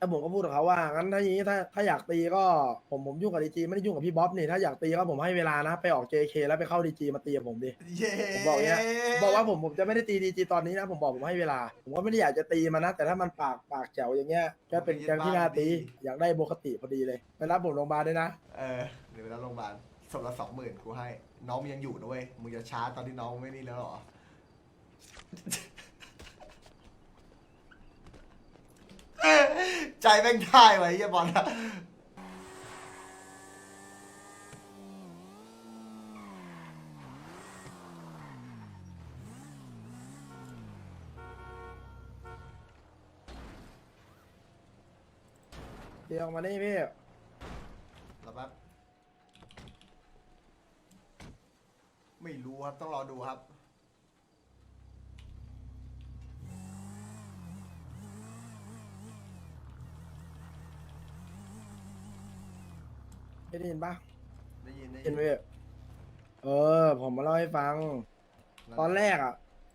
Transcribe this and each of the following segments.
แต่ผมก็พูดกับเขาว่างั้นถ้าอย่างนี้ถ้าถ้าอยากตีก็ผมผมยุ่งกับดีจีไม่ได้ยุ่งกับพี่บ๊อบนี่ถ้าอยากตีก็ผมให้เวลานะ ไปออก JK แล้วไปเข้าดีจีมาตีกับผมดิ เย้ผมบอกอย่างเงี้ย บอกว่าผมผมจะไม่ได้ตีดีจีตอนนี้นะ ผมบอกผมให้เวลา ผมก็ไม่ได้อยากจะตีมันนะ แต่ถ้ามันปากปากแจ๋วอย่างเงี้ยก็เป็นแกงที่น่าตีอยากได้โบคติพอดีเลยไปรับผมโรงพยาบาลด้วยนะ เออเดี๋ยวไปรับโรงพยาบาลสมละสองหมื่นกูให้ น้องมึงยังอยู่นะเว้ยมึงจะช้าตอนที่น้องไม่นี่แล้วเหรอ ใจแม่งได้ไว้เหี้ยบอลอะเดี๋ยวออกมานี่พี่รอแป๊บไม่รู้ครับต้องรอดูครับ ไม่ได้ยินปะได้ยินได้ได้ยิยินนพี่เออ ผมมาเล่าให้ฟัง ตอนแรกอะ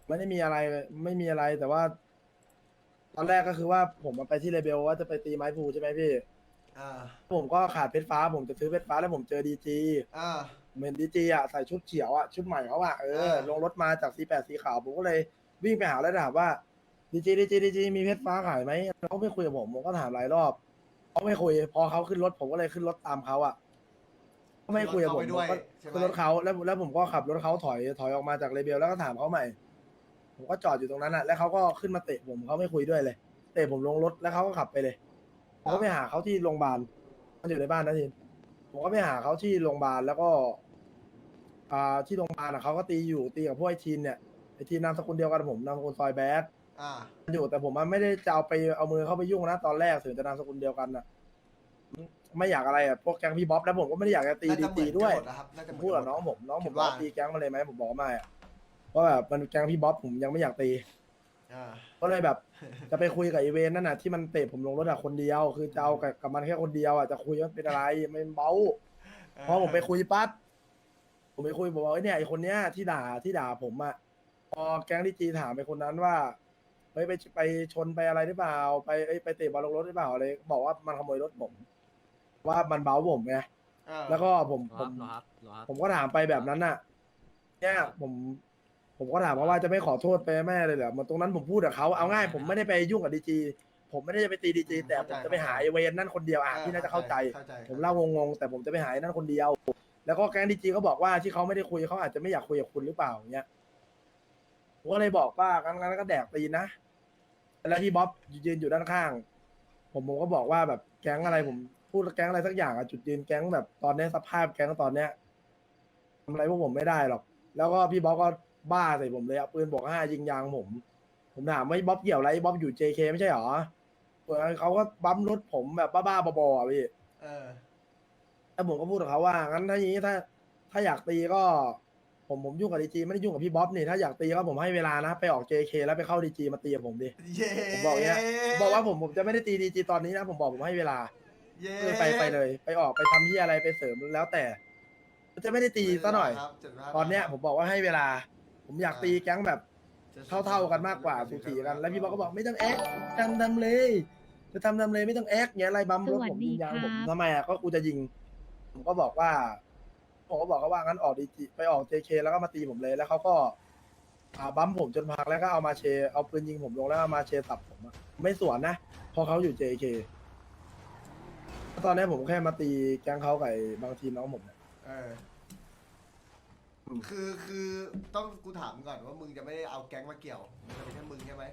ไม่ได้มีอะไรไม่มีอะไรแต่ว่า ตอนแรกก็คือว่าผมมาไปที่เรเบลว่าจะไปตีไม้พูใช่ไหมพี่ อ่าผมก็ขาดเพชรฟ้า ผมจะซื้อเพชรฟ้าแล้วผมเจอดีจีอ่า เหมือนดีจีอะใส่ชุดเขียวอะชุดใหม่เขาอะเอออ่า ลงรถมาจากสีแปดสีขาวผมก็เลยวิ่งไปหาแล้วถามว่าดีจีดีจีดีจีมีเพชรฟ้าขายไหมเขาไม่คุยกับผมผมก็ถามหลายรอบเขาไม่คุยพอเขาขึ้นรถผมก็เลยขึ้นรถตามเขาอะเขา ไม่คุยกับผมขึ้นรถผมเข้าไปด้วยก็ใช่ไหมขึ้นรถเขาแล้วแล้วผมก็ขับรถเขาถอยถอยออกมาจากเรเบลแล้วก็ถามเขาใหม่ ผมก็จอดอยู่ตรงนั้นอะ แล้วเขาก็ขึ้นมาเตะผมเขาไม่คุยด้วยเลยเตะผมลงรถแล้วเขาก็ขับไปเลยผมก็ไปหาเขาที่โรงพยาบาลมันอยู่ในบ้านนะทีนผมก็ไปหาเขาที่โรงพยาบาลแล้วก็ อ่าที่โรงพยาบาลอะเขาก็ตีอยู่ตีกับพวกไอทีนเนี่ยไอทีนนามสกุลเดียวกันกับผมนามสกุลซอยแบด อ่า อยู่แต่ผมอะไม่ได้จะเอาไปเอามือเข้าไปยุ่งนะตอนแรกถึงจะนามสกุลเดียวกันน่ะ ไม่อยากอะไรอะพวกแก๊งพี่บ๊อบแล้วผมก็ไม่ได้อยากจะตีน่าดีจะเหมืตีอนด้วยกันหมนะครับน่าจะเหมืพูดกับกัน้องผมน้องผมคิดบอกว่าว่าตีแก๊งมาเลยไหมผมบอกว่าไม่อะเพราะแบบมันแก๊งพี่บ๊อบผมยังไม่อยากตีอ่าก็เลยแบบจะไปคุยกับอีเวนนั่นน่ะที่มันเตะผมลงรถอะคนเดียว คือจะเอากับกับมันแค่คนเดียวอะจะคุยว่าเป็นอะไรไม่เบาพอผมไปคุยปั๊บผมไปคุยบอกว่าเอ้ยเนี่ยไอคนเนี้ยที่ด่าที่ด่าผมอะพอแก๊งดีจีถามไปคนนั้นว่าเฮ้ยไปไปชนไปอะไรหรือเปล่า ไปเอ้ยไปเตะบอลลงรถหรือเปล่าอะไรบอกว่ามันขโมยรถผม ว่ามันเบ้าผมไงอ่าแล้วก็ผมเหรอผครับมเหรอครับเหรอครับ ผมก็ถามไปแบบนั้นน่ะ เนี่ยผม ผมก็ถามเขาว่าจะไม่ขอโทษไปแม่เลยเหรอเหมันตรงนั้นผมพูดกับเขาเอาง่าย ผมไม่ได้ไปยุ่งกับดีจีผมไม่ได้จะไปตีดีจีแต่ผมจะไปหาไอเวนนั่นคนเดียวอะที่น่าจะเข้าใจเข้าใจผมเล่างงๆแต่ผมจะไปหาไอ้นั่นคนเดียว แล้วก็แก๊งดีจีก็บอกว่าที่เขาไม่ได้คุยเขาอาจจะไม่อยากคุยกับคุณหรือเปล่าอย่างเงี้ยผมก็เลยบอกว่างั้นงั้นก็แดกตีนนะแล้วที่บ๊อบยืนอยู่ด้านข้าง ผมผมก็บอกว่าแบบแก๊งอะไรผม พูดแก๊งอะไรสักอย่างอะจุดยืนแก๊งแบบตอนเนี้ยสภาพแก๊งตอนเนี้ยทำอะไรพวกผมไม่ได้หรอก แล้วก็พี่บ๊อบก็บ้าใส่ผมเลยเอาปืนบอกห้ายิงยางผม ผมถามว่าไอ้บ๊อบเกี่ยวอะไรไอ้บ๊อบอยู่ JK ไม่ใช่หรอเออเขาก็บั๊มรถผมแบบบ้าๆบอๆอะพี่เออ แล้วผมก็พูดกับเขาว่างั้นถ้าอย่างนี้ถ้า ถ้าอยากตีก็ ผมผมยุ่งกับดีจีไม่ได้ยุ่งกับพี่บ๊อบนี่ถ้าอยากตีก็ผมให้เวลานะไปออก JK แล้วไปเข้าดีจีมาตีกับผมดิ เย้ผมบอกอย่างเงี้ยผมบอกว่าผมผมจะไม่ได้ตีดีจีตอนนี้นะ ผมบอกผมให้เวลา เย้เลยไปไปเลย ไปออกไปทำที่อะไรไปเสริมแล้วแต่จะไม่ได้ตีซะหน่อย ครับเจ็ดห้าตอนเนี้ยผมบอกว่าให้เวลา ผมอยากตีแก๊งแบบ เท่าๆกันมากกว่าสูสีกัน แล้วพี่บ๊อบก็บอกไม่ต้องแอ๊กทำทำเลยจะทำทำเลยไม่ต้องแอ๊กเงี้ยอะไรบัมรถผมยิงยางผมทำไมอะก็กูจะยิง ผมก็บอกว่าผมก็บอกเขาว่างั้นออกดีจีไปออก JK แล้วก็มาตีผมเลยแล้วเขาก็อ่าบัมผมจนพังแล้วก็เอามาเชเอาปืนยิงผมลงแล้วเอามาเชสับผมอะไม่สวนนะเพราะเขาอยู่ JK ตอนนี้ผมแค่มาตีแก๊งเขากับไอ้บางทีน้องผมเนี่ยเออคือคือต้องกูถามก่อนว่ามึงจะไม่ได้เอาแก๊งมาเกี่ยวมันจะเป็นแค่มึงใช่ไหม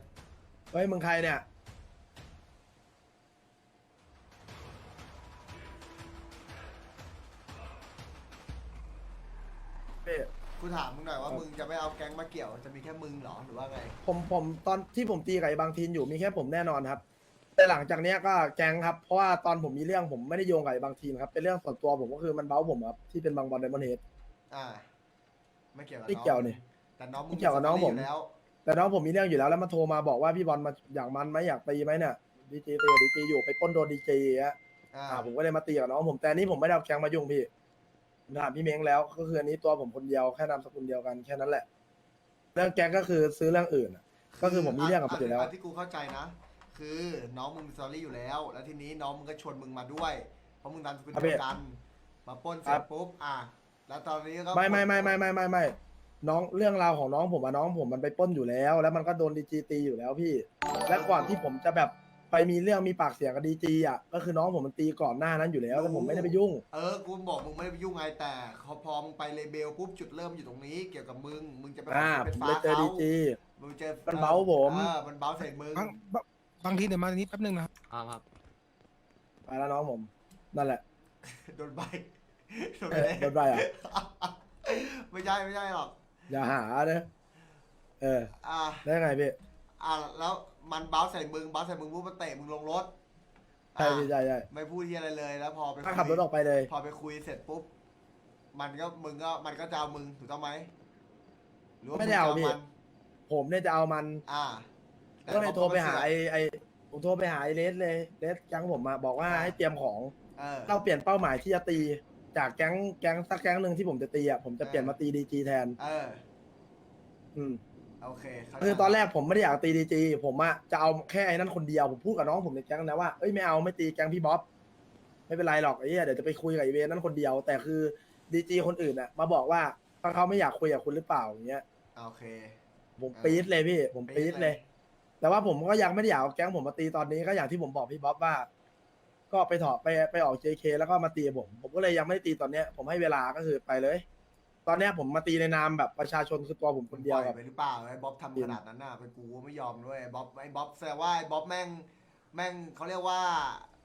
เฮ้ยมึงใครเนี่ยเฮ้ยกูถามมึงหน่อยว่ามึงจะไม่เอาแก๊งมาเกี่ยว จะมีแค่มึงเหรอหรือว่าไง ผมผมตอนที่ผมตีกับไอ้บางทีนอยู่มีแค่ผมแน่นอนครับ แต่หลังจากเนี้ยก็แก๊งครับ เพราะว่าตอนผมมีเรื่องผมไม่ได้โยงกับไอ้บางทีนครับ เป็นเรื่องส่วนตัวผมก็คือมันเบ้าผมครับที่เป็นบางบอลไดมอนเฮดอ่าไม่เกี่ยวกับไม่น้องเกี่ยวนี่ แต่น้องมึไม่เกี่ยวกับน้องผม ยู่แล้วแต่น้องผมมีเรื่องอยู่แล้วแล้วมาโทรมาบอกว่าพี่บอลมาอยากมันไหมอยากตีไหมเนี่ยดีจีตีกับดีจีอยู่ไปปล้นโดนดีจีอะอ่าอ่าผมก็เลยมาตีกับน้องผมแต่อันนี้ผมไม่ได้เอาแก๊งมายุ่งพี่ผมถามพี่เม้งแล้วก็คืออันนี้ตัวผมคนเดียวแค่นามสกุลเดียวกันแค่นั้นแหละ เรื่องแก๊งก็คือซื้อเรื่องอื่นอะ ก็คือผมมีเรื่องกับมันอยู่แล้ว นที่กูเข้าใจนะ คือน้องมึงมีสตอรี่อยู่แล้ว แล้วทีนี้น้องมึงก็ชวนมึงมาด้วย เพราะมึงดันเป็นครับเดีพี่ยวกันมาปล้นเสครัร็จบ ปุ๊บอะแล้วตอนนี้ก็ไม่ไม่ไม่ไม่ไม่ไม่ไม่น้องเรื่องราวของน้องผมอะน้องผมมันไปปล้นอยู่แล้ว แล้วมันก็โดนดีจีตีอยู่แล้วพี่ และก่อนที่ผมจะแบบไปมีเรื่องมีปากเสียงกับดีจีอะก็คือน้องผมมันตีก่อนหน้านั้นอยู่แล้วแต่ผมไม่ได้ไปยุ่ง เออกูบอกมึงไม่ได้ไปยุ่งไงแต่เขาพอมึงไปเลเบลปุ๊บจุดเริ่มอยู่ตรงนี้ เกี่ยวกับมึงมึงจะไปอ่าเป็นผมฟ้าไปเจอเขาดีจี มึงเจอมันเบ้าผม เออมันเบ้าใส่มึงบาง บางบางทีเดี๋ยวมาตรงนี้แป๊บนึงนะครับ ครับครับไปแล้วน้องผม นั่นแหละ โดนใบโดนเอใบอโดนไรอะไม่ใช่ไม่ใช่หรอก อย่าหาเนอะเออ อ่า ได้ไงพี่อ่าแล้วมันเบ้าใส่มึงเบ้าใส่มึงปุ๊บมันเตะมึงลงรถใช่อะพี่ใช่ใช่ไม่พูดที่อะไรเลยแล้วพอไปถ้าคุยขับรถออกไปเลย พอไปคุยเสร็จปุ๊บ มันก็มึงก็มันก็จะเอามึงถูกต้องไหมหรือว่าไม่ได้เอางพี่จะนผมเนี่ยจะเอามัน อ่า ก็เลยโทรไปหาไอ้ไอไอผมโทรไปหาไอเลสเลยเลสแก๊งผมมาบอกว่าให้เตรียมของเออ เราเปลี่ยนเป้าหมายที่จะตี จากแก๊งแก๊งสักแก๊งหนึ่งที่ผมจะตีอะผมจะเปลี่ยนมาตีดีจีแทน เออ อืมโอเคเข้าใจคือตอนแรกผมไม่ได้อยากตีดีจีผมอะจะเอาแค่ไอ้นั่นคนเดียวผมพูดกับน้องผมในแก๊งนะว่าเอ้ยไม่เอาไม่ตีแก๊งพี่บ๊อบไม่เป็นไรหรอกไอ้เหี้ยเดี๋ยวจะไปคุยกับไอเวนนั่นคนเดียว แต่คือดีจีคนอื่นอะมาบอกว่าถ้าเขาไม่อยากคุยกับคุณหรือเปล่าอย่างเงี้ย โอเค ผมปี๊ดเลยพี่ผมปี๊ดเลย แต่ว่าผมก็ยังไม่ได้อยากเอาแก๊งผมมาตีตอนนี้ก็อย่างที่ผมบอกพี่บ๊อบว่า ก็ไปถอดไปไปออก JK แล้วก็มาตีผม ผมก็เลยยังไม่ได้ตีตอนเนี้ยผมให้เวลาก็คือไปเลย ตอนเนี้ยผมมาตีในนามแบบประชาชนคือตัวผมคนเดียวปล่ครับ ไปหรือเปล่าไอ้บ๊อบทำขนาดนั้นน่ะเป็นกูก็ไม่ยอมด้วยไอ้บ๊อบไอ้บ๊อบแสดงว่าไอ้บ๊อบแม่งแม่งเขาเรียกว่า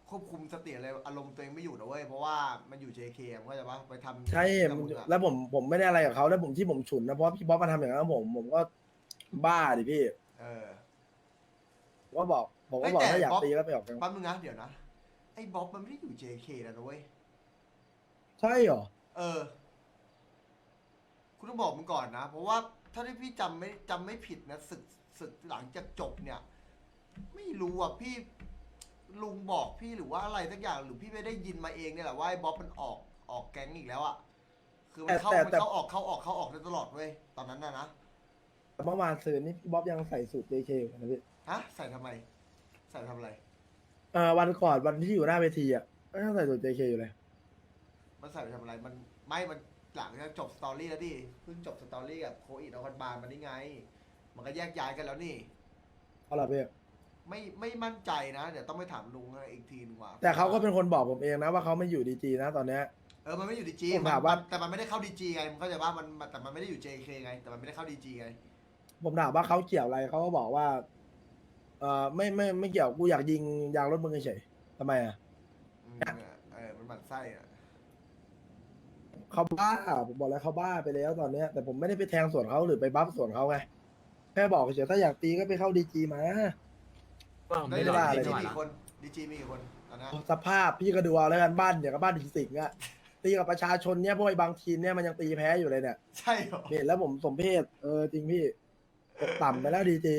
ควบคุมสติอะไรอารมณ์ตัวเองไม่อยู่นะเว้ยเพราะว่ามันอยู่ JK มันเข้าใจปะไปทำใช่กับมึงอะแล้วผมผมไม่ได้อะไรกับเขาแล้วผมที่ผมฉุนนะเพราะพี่บ๊อบมาทำอย่างนั้นกับผม ผมก็บ้าดิพี่ เออ ผมก็บอกผมก็บอกเฮ้ยแต่ถ้าอยากบ๊อบตีก็ไปออกกันแป๊บนึงนะเดี๋ยวนะไอ้บ๊อบมันไม่ได้อยู่ JK แล้วนะเว้ยใช่เหรอเออ คุณต้องบอกมึงก่อนนะ เพราะว่าถ้าที่พี่จำไม่จำไม่ผิดนะศึกศึกหลังจากจบเนี่ย ไม่รู้อะพี่ลุงบอกพี่หรือว่าอะไรสักอย่างหรือพี่ไม่ได้ยินมาเองเนี่ยแหละว่าไอ้บ๊อบมันออกออกแก๊งอีกแล้วอะคือมันเข้าแต่มันแต่เข้าออกเข้าออกเข้าออกได้ตลอดเว้ยตอนนั้นนะนะแต่เมื่อวานซืนนี่พี่บ๊อบยังใส่สูตร JK อยู่นะพี่ ฮะใส่ทำไม ใส่ทำอะไร เออวันก่อนวันที่อยู่หน้าเวทีอะก็ยังใส่สูตร JK อยู่เลย มันใส่ไปทำอะไร มันไม่มันหลังจากจบสตอรี่แล้วดิ เพิ่งจบสตอรี่กับโคอิดอคอนบาร์มันนี่ไง มันก็แยกย้ายกันแล้วนี่ เอาล่ะพี่ไม่ไม่มั่นใจนะ เดี๋ยวต้องไปถามลุงอีกทีนึงว่าแต่เขาก็เป็นคนบอกผมเองนะว่าเขาไม่อยู่ดีจีนะตอนเนี้ย เออ มันไม่อยู่ดีจีผมถามว่า แต่มันไม่ได้เข้าดีจีไงมันเข้าใจว่ามันมันแต่มันไม่ได้อยู่ JK ไง แต่มันไม่ได้เข้าดีจีไง ผมถามว่าเขาเกี่ยวอะไรเขาก็บอกว่า เออไม่ไม่ไม่เกี่ยวกูอยากยิงยางรถมึงเฉยๆทำไมอะอืมเออมันหมั่นไส้อะเขาบ้าผมบอกแล้วเขาบ้าไปแล้วตอนเนี้ยแต่ผมไม่ได้ไปแทงส่วนเขาหรือไปบัฟส่วนเขาไงแค่บอกเฉยๆถ้าอยากตีก็ไปเข้าดีจีมา ว่าผมได้ไม่เลยได้ได้ ดีไม่จีได้มีละกี่คนดีจีมีกี่คนตอนนี้สภาพพี่ก็ดูเอาแล้วกันบ้านอย่างกับบ้านผีสิงอะตีกับประชาชนเนี่ยพวกไอ้บางทีมเนี่ยมันยังตีแพ้อยู่เลยเนี่ยใช่เหรอ เห็นแล้วผมสมเพศเออจริงพี่ตกต่ำไปแล้วดีจี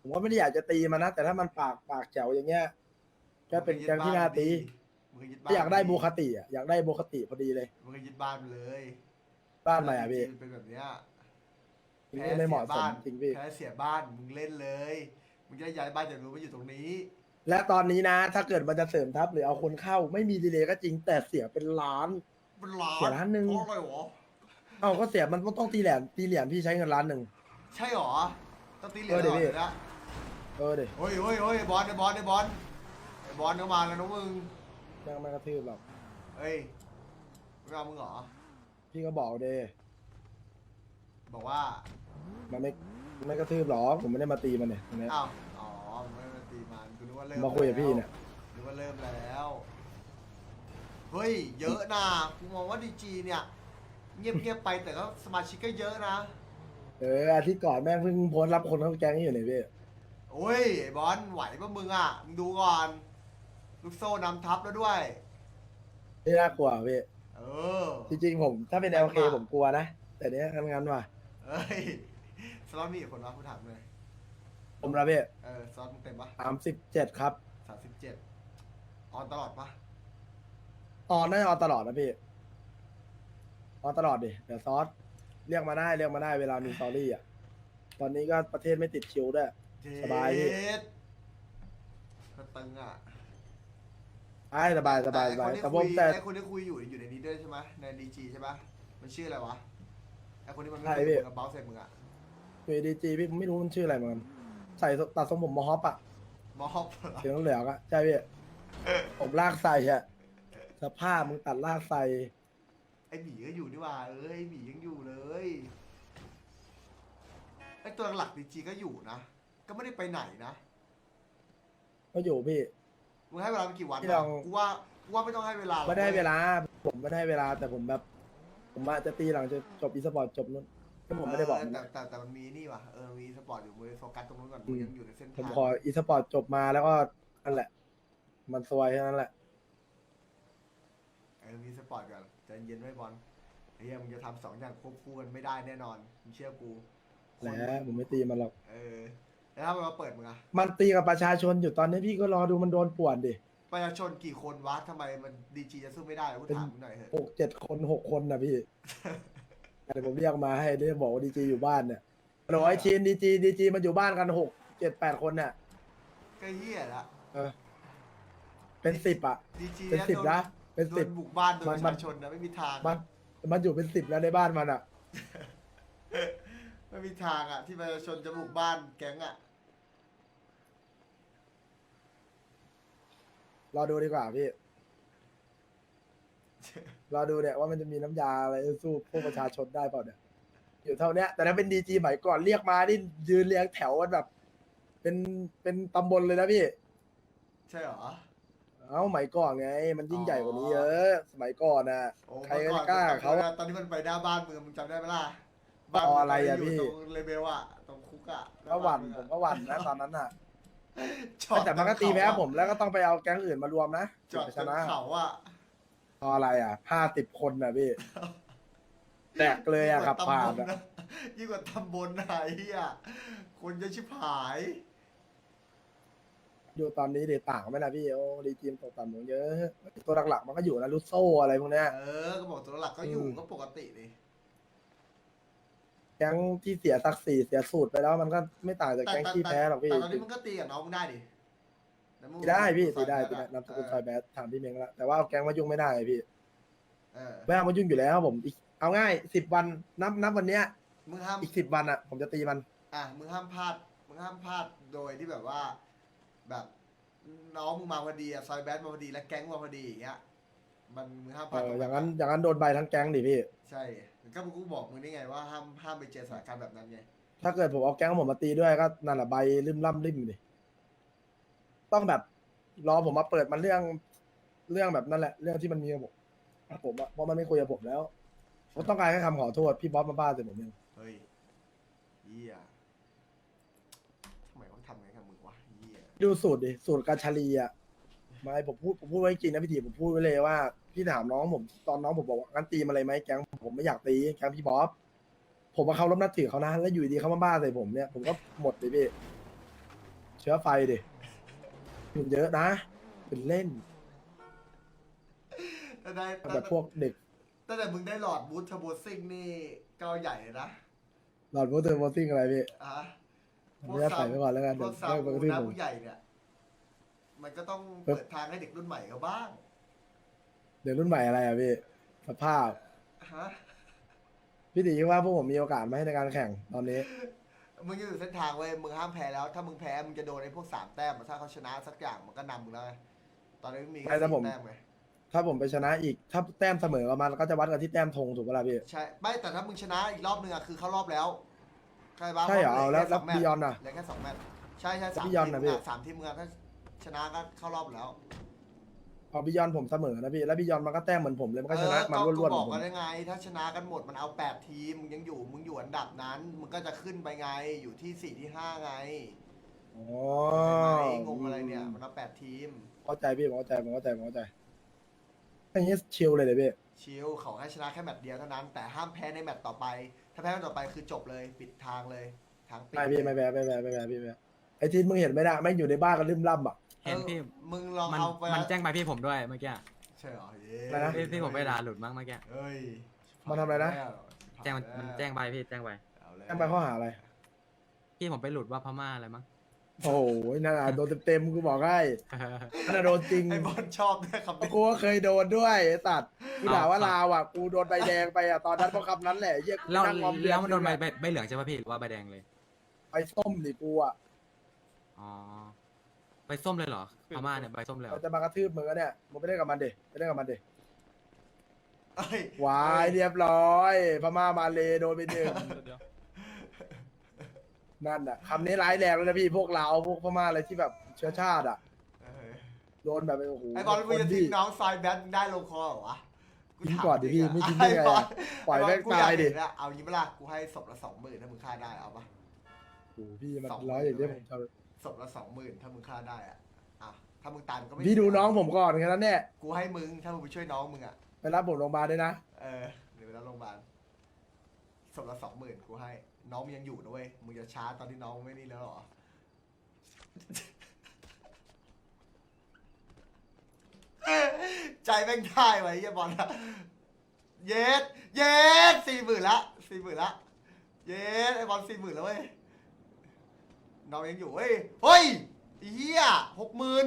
ผมก็ไม่ได้อยากจะตีมันนะ แต่ถ้ามันปากปากแจ๋วอย่างเงี้ยก็เป็นแกงที่น่าตีมึงก็ยึดบ้านอยากได้โบคติอะอยากได้โบคติพอดีเลย มึงก็ยึดบ้านมันเลยบ้านใหม่อะพี่มันเป็นแบบเนี้ยจริงๆไม่เหมาะสมจริงพี่แพ้เสียบ้านมึงเล่นเลย มึงจะได้ย้ายบ้านจากนู้นมาอยู่ตรงนี้ และตอนนี้นะ ถ้าเกิดมันจะเสริมทัพหรือเอาคนเข้า ไม่มีดีเลย์ก็จริงแต่เสียเป็นล้านมันล้านเสียล้านหนึ่งเพราะอะไรหรอเอาก็เสียมันต้องตีเหรียญตีเหรียญพี่ใช้เงินล้านหนึ่งใช่หรอต้องตีเหรียญเออเดี๋ก่ยอวนพี่นะ เออเดี๋ยวโอ้ยโอ้ยโอ้ยบอลไอ้บอลไอ้บอลไอ้บอลเข้ามาแล้วนะมึงยังไม่กระทืบหรอก เอ้ยไม่เอามึงเหรอ พี่ก็บอกเดบอกว่า มันไม่ไม่กระทืบหรอกผมไม่ได้มาตีมันเนี่ยตรงเนี้ยอ้าว อ๋อมึงไม่ได้มาตีมันกูนึกว่าผเริ่มมมาคุยกับพี่เนี่ยนึกว่าเริ่มแล้ว เฮ้ย เยอะนะกูมองว่าดีจีเนี่ย เงียบๆไปแต่ก็สมาชิกก็เยอะนะ เอออาทิตย์ก่อนแม่งเพิ่งโพสต์รับคนเข้าแก๊งอยู่เนี่ยพี่ โอ้ยไอ้บอลไหวปะมึงอะมึงดูก่อน ลูกโซ่นำทัพแล้วด้วยไม่น่ากลัวพี่ เออ จริงๆผม ถ้าเป็นแม่ง LK มากผมกลัวนะ แต่เนี้ยงั้นงั้นว่ะ เอ้ยสล็อตมีกี่คนวะกูถามเลยผมละพี่เออสล็อตมึงเต็มปะสามสิบเจ็ดครับ สามสิบเจ็ดออนตลอดปะออนน่าจะออนตลอดนะพี่ ออนตลอดดิ เดี๋ยวซอส เรียกมาได้เรียกมาได้เวลามีสตอรี่อะ ตอนนี้ก็ประเทศไม่ติดคิวด้วย สบายพี่เจ็ดก็ตึงอะไอ้สบายสบายสบายแต่แต่คผนมที่คุยแต่ ไอ้คนที่คุยอยู่อยู่ในนี้ด้วยใช่ไหมในดีจีใช่ปะมันชื่ออะไรวะไอ้คนที่มันไม่ใช่คุยพี่กับเบลใส่มึงอะอยู่ดีจีพี่ผมไม่รู้มันชื่ออะไรเหมือนกันใส่ตัดทรงผมมอฮอปอะมอบเหรอเสียงเหลืองๆอะใช่พี่ผมลากใส่อะสภาพมึงตัดลากใส่ไอ้หมีก็อยู่นี่หว่าเอ้ยไอ้หมียังอยู่เลยไอ้ตัวหลักดีจีก็อยู่นะ ก็ไม่ได้ไปไหนนะก็อยู่พี่ มึงให้เวลาไปกี่วันพี่อะลองกูว่ากูว่าไม่ต้องให้เวลาหรอกไม่ได้เวลา ผมไม่ได้เวลาแต่ผมแบบ ผมอาจจะตีหลังจะจบอีสปอร์ตจบนู้นก็ผมไม่ได้บอกเแต่นะแต่แต่มันมีนี่ว่ะเออมีสปอร์ตอยู่มึงโฟกัสตรงนู้นก่อนอืมึงมยังอยู่ในเส้นผมทางขออีสปอร์ตจบมาแล้วก็นั่นแหละ มันซวยแค่นั้นแหละ เออมีสปอร์ตก่อนใจเย็นไว้บอลไอ้เหี้ยมึงจะทำสองอย่างควบคู่กันไม่ได้แน่นอนมึงเชื่อกูคนแหละผมไม่ตีมันหรอก เออ แล้วถ้ามันมาเปิดมึงอะมันตีกับประชาชนอยู่ตอนนี้พี่ก็รอดูมันโดนป่วนดิประชาชนกี่คนวะทำไมมันดีจีจะสู้ไม่ได้กูเป็นถามมึงหน่อยเถอะหกเจ็ดคนหกคนนะพี่แต่ผมเรียกมาให้ได้บอกว่าดีจีอยู่บ้านเนี่ยฮัลโหลไอชีนดีจีดีจีมันอยู่บ้านกันหกเจ็ดแปดคนเนี่ยก็เหี้ยละเออ เป็นสิบอะดีจีเป็นสิบนะเป็นโดสิบนบุกบ้านโดยมัปนระมันชาชนนะไม่มีทางมันมันอยู่เป็นสิบแล้วในบ้านมันอะไม่มีทางอะที่ประชาชนจะบุกบ้านแก๊งอะ รอดูดีกว่าพี่ รอดูเนี่ยว่ามันจะมีน้ำยาอะไรสู้พวกประชาชนได้เปล่าเนี่ย อยู่เท่าเนี้ย แต่ถ้าเป็นดีจีใหม่ก่อนเรียกมานี่ยืนเรียงแถวกันแบบ เป็นเป็นตำบลเลยนะพี่ ใช่เหรอ เอ้าสมัยก่อนไง มันยิ่งใหญ่กว่านี้เยอะ สมัยก่อนน่ะ โอ้ใครเมื่อก็ก่อนจะกล้ามันเขาจำได้นะตอนนี้มันไปหน้าบ้านมึงมึงจำได้ไหมล่ะเอาอะไรอะมึงพี่ ยู่ตรงเลเบลอะตรงคุกอะก็หวั่นาผมบ้าก็หวั่นนะตอนนั้นน่ะ จอดแต่มันก็ตีแพ้เขาอะผมแล้วก็ต้องไปเอาแก๊งอื่นมารวมนะจอดถึงจะชชนะนะเขาอะพออะไรอะห้าสิบคนน่ะพี่แตกเลยอะขับผ่านยิ่งกว่อะตำบลนะยิ่งกว่าตำบลอะไอ้เหี้ยคนจะชิบหาย ดูตอนนี้เดี๋ยวต่างไหมนะพี่โอ้ดีจีมตกต่ำลงเยอะ ตัวหลักๆมันก็อยู่นะลูโซ่อะไรพวกเนี้ย เออก็บอกตัวหลักก็อยู่อืม ก็ปกติดิ แก๊งที่เสียศักดิ์ศรีเสียสูตรไปแล้วมันก็ไม่ต่างจากแต่แก๊งแต่ขี้แพ้หรอกพี่แต่ตอนนี้มึงก็ตีกับน้องมึงได้ดิแต่มึงตีได้พี่มึตีงได้ใส่ตีได้แบนามบสกุลซอยแบดถามพี่เมงแล้วแต่ว่าเอาแก๊งมายุ่งไม่ได้ไงพี่เออไม่เอามายุ่งอยู่แล้วผมอีกเอาง่ายสิบวันนับนับวันเนี้ยมึงห้ามอีกสิบวันอะ ผมจะตีมัน อะมึงห้ามพลาดมึงห้ามพลาดโดยที่แบบว่า แบบน้องมึงมาพอดีอะซอยแบดมาพอดีและแก๊งมาพอดีอย่างเงี้ยมันมึงห้ามพเอลาดออย่างนั้นอย่างนั้นโดนใบทั้งแก๊งดิพี่ใช่ ก็มึงกูบอกมึงได้ไงว่าห้ามห้ามไปเจอสถานการณ์แบบนั้นไงถ้าเกิดผมเอาแก๊งผมมาตีด้วยก็นั่นแหละใบริมล่ำริมดิต้องแบบรอผมมาเปิดมันเรื่องเรื่องแบบนั่นแหละ เรื่องที่มันมีกับผมกับผมอะเพราะมันไม่คุยกับผมแล้วผมต้องการแค่คำขอโทษพี่บ๊อบมาบ้าใส่ผมเองเฮ้ยเหี้ยทำไมเขาทำไงกับมึงวะเหี้ยดูสูตรดิสูตรกาชาลีอะไม่ผมพูดผมพูดไว้จริงนะพี่ตีผมพูดไว้เลยว่า พี่ถามน้องผม ตอนน้องผมบอกว่างั้นตีมาเลยไหมแก๊งผมไม่อยากตีแก๊งพี่บ๊อบผมมาเขารบนับถือเขานะแล้วอยู่ดีเขามาบ้าใส่ผมเนี่ยผมก็หมดเลยพี่เชื้อไฟดิอยู่เยอะนะ เป็นเล่นแต่ได้แบบพวกเด็กตั้งแต่มึงได้หลอดบูทเทอร์โบซิงนี่ก็ใหญ่เลยนะหลอดวอเตอร์วอซิ่งอะไรพี่อะผมจะใส่ไปก่อนแล้วกันพเดี๋ยววกซาเรื่องวูปกตินะผม ผู้ใหญ่เนี่ย มันก็ต้องปึ๊บเปิดทางให้เด็กรุ่นใหม่เขาบ้าง เดี๋ยวรุ่นใหม่อะไรอะพี่สภาพฮะพี่ตีคิดว่าพวกผมมีโอกาสไหมในการแข่งตอนนี้ มึงอยู่เส้นทางเว้ยมึงห้ามแพ้แล้ว ถ้ามึงแพ้มึงจะโดนไอ้พวกสามแต้มถ้าเขาชนะสักอย่างมันก็นำมึงแล้วไงตอนนี้มีไม่แค่ถ้าผมสี่แต้มไงถ้าผมไปชนะอีก ถ้าแต้มเสมอกันมาก็จะวัดกันที่แต้มธงถูกปะล่ะพี่ใช่ไม่แต่ถ้ามึงชนะอีกรอบนึงอะคือเข้ารอบแล้วใช่ปะใช่เหรอพาะเอาแล้วค่แล้วสงมตช์ Beyond อะเหลือแค่สองแมตช์ใช่ใช่สาม Beyond ทีมอะมึงพี่อะสามทีมมึงอะถ้าชนะก็เข้ารอบแล้ว เอาบิยอนผมเสมอนะพี่ แล้วบิยอนมันก็แต้มเหมือนผมเลยมันก็ชนะมันเออรวดๆก็เหบมืออกนผกันมได้ไง ถ้าชนะกันหมดมันเอาแปดทีมมึงยังอยู่มึงอยู่อันดับนั้น มึงก็จะขึ้นไปไงอยู่ที่สี่ที่ห้าไงอ๋อใช่ไหมงงอะไรเนี่ยมันเอาแปดทีม เข้าใจพี่ผมเข้าใจผมเข้าใจผมเข้าใจอย่างนี้ชิลเลยเลยพี่ชิลเขาให้ชนะแค่แมตช์เดียวเท่านั้น แต่ห้ามแพ้ในแมตช์ต่อไป ถ้าแพ้แมตช์ต่อไปคือจบเลยปิดทางเลยทางปิดไม่พี่ไม่แพ้ไม่แพ้ไม่แพ้พี่ไม่แพ้ไอ้ที่มึงเห็นไม่ได้แม่งอยู่ในบ้านกันลืมล่ำอะ เห็นพี่ออมึงลองมันเอาไปมันแจ้งไปพี่ผมด้วยเมื่อกี้ใช่เหรอเย้อะไรนะ พี่พี่ผมไปด่าหลุดมั้งเมื่อกี้ เอ้ยมันทำอะไรนะ แจ้งมันมันแจ้งไปพี่แจ้งไปเอาแล้ว แจ้งไปข้อหาอะไร พี่ผมไปหลุดว่าพม่าอะไรมั้ง โอ้โหนั่นน่ะโดนเต็มๆกูบอกให้นั่นน่ะโดนจริงไอ้บอลชอบด้วยคำนี้กูก็เคยโดนด้วยไอ้ตัดกูด่าว่าลาวอะกูโดนใบแดงไปอะตอนนั้นเพราะคำนั้นแหละเหี้ยกูแล้วนั่งงอมเดือแล้วมันโดนใบอยู่ใบใบเหลืองใช่ป่ะพี่หรือว่าใบแดงเลยใบส้มดิกูอะ อ๋อ ใบส้มเลยเหรอพม่าเนี่ยใบส้มเลยเหรเขาอจะมากระทืบมึงก็เนี่ยมึงไปเล่นกับมันเด็ไปเล่นกับมันเด็เอ้ยวายเรียบร้อยพม่ามาเลโดนไปหนึ่งนั่นอะคำนี้ร้ายแรงเลยนะพี่พวกเราวพวกพม่าอะไรที่แบบเชื้อชาติอะเออโดนแบบโอ้โหไอ้บอลมึงจะคนทิ้ที่งน้องทรายแบทมึงได้ลงคอเหรอวะทิ้งก่อนดิพี่ไม่ทิ้งได้ไงอ้บอลอะปล่อยไบแม่งกูตายดิอเห็นอะเอางี้เปะล่ากูให้ศพละสองหมื่นถ้ามึงฆ่าได้เอาปะ โอ้โหพี่มันสองร้อยอย่างเดียวผมท ศพละสองหมื่นถ้ามึงฆ่าได้อะอะถ้ามึงตายมึงก็ไม่ำพี่ดูเสียน้องผมก่อนแค่นั้นเนี่ยกูให้มึงถ้ามึงไปช่วยน้องมึงอะไปรับผมโรงพยาบาลด้วยนะเออเดี๋ยวไปแล้วโรงพยาบาลศพละสองหมื่นกูให้ น้องมึงยังอยู่นะเว้ยมึงจะช้าตอนที่น้องไม่นี่แล้วเหรอ ใจแม่งได้ไว้เหี้ยบอลอะเย็ดเย็ดสี่หมื่นละสี่หมื่นละเย็ดไอ้บอลสี่หมื่นแล้วเว้ย น้องยังอยู่เว้ยเฮ้ยไอ้เฮียหกหมื่น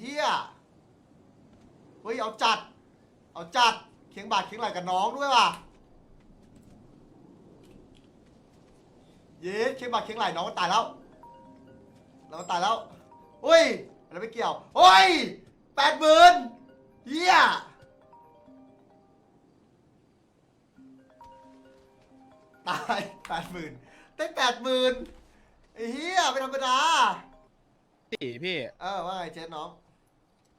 เฮียเฮ้ยเอาจัด เอาจัดเคียงบาทเคียงไหลกับน้องด้วยว่ะเย็ดเคียงบาทเคียงไหลน้องมันตายแล้วน้องมันตายแล้วเฮ้ยอะไรไม่เกี่ยวเฮ้ยแปดหมื่นเฮียตายแปดหมื่น ได้แปดหมื่นไอ้เฮียไม่ธรรมดา ตีพี่ เออว่าไงเจ๊น้อง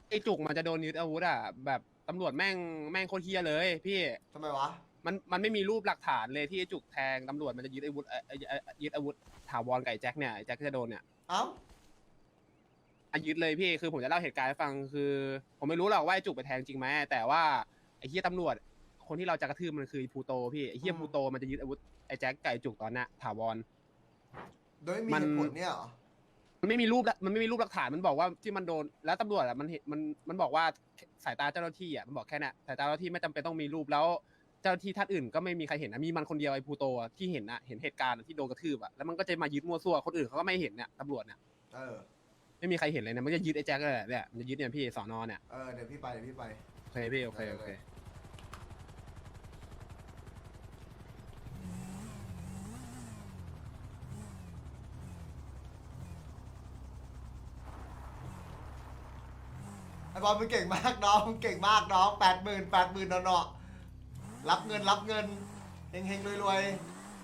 ไอจุกมันจะโดนยึดอาวุธอะ แบบตำรวจแม่งแม่งโคตรเฮียเลย พี่ ทำไมวะ มันมันไม่มีรูปหลักฐานเลยที่ไอจุกแทงตำรวจมันจะยึดอาวุธเอ่อเอ่อเอ่อยึดอาวุธถาวรไก่แจ็คเนี่ยไอ้แจ็คก็จะโดนเนี่ย เอ้าอะยึดเลยพี่คือผมจะเล่าเหตุการณ์ให้ฟังคือ ผมไม่รู้หรอกว่าไอจุกไปแทงจริงไหมแต่ว่าไอเฮียตำรวจ คนที่เราจะกระทืบมันคือไอ้ภูโตพี่ไอเฮียภูโตมันจะยึดอาวุธไอแจ็คไก่จุกตอนเนี้ยถาวร โดยมีมัน เหตุผลเนี่ยเหรอมันไม่มีรูปละมันไม่มีรูปหลักฐานมันบอกว่าที่มันโดนแล้วตำรวจอะมันเห็นมันมันบอกว่าสายตาเจ้าหน้าที่อะมันบอกแค่นั้นสายตาเจ้าหน้าที่ไม่จำเป็นต้องมีรูปแล้ว เจ้าหน้าที่ท่านอื่นก็ไม่มีใครเห็นนะมีมันคนเดียวไอ้ภูโตอะที่เห็นนะเห็นเหตุการณ์อะที่โดนกระทืบอะแล้วมันก็จะมายึดมั่วซั่วคนอื่นเขาก็ไม่เห็นเนี่ยตำรวจเนี่ยเออไม่มีใครเห็นเลยนะมันจะยึดไอ้แจ็คเลยเนี่ยมันจะยึดเนี่ยพี่สอนอเนี่ยเออเดี๋ยวพี่ไปเดี๋ยวพี่ไป โอเคพี่โอเคโอเค บอลมึงเก่งมากน้องมึงเก่งมากน้องแปดหมื่นแปดหมื่นเนาะรับเงินรับเงินเฮงเฮงรวยรวย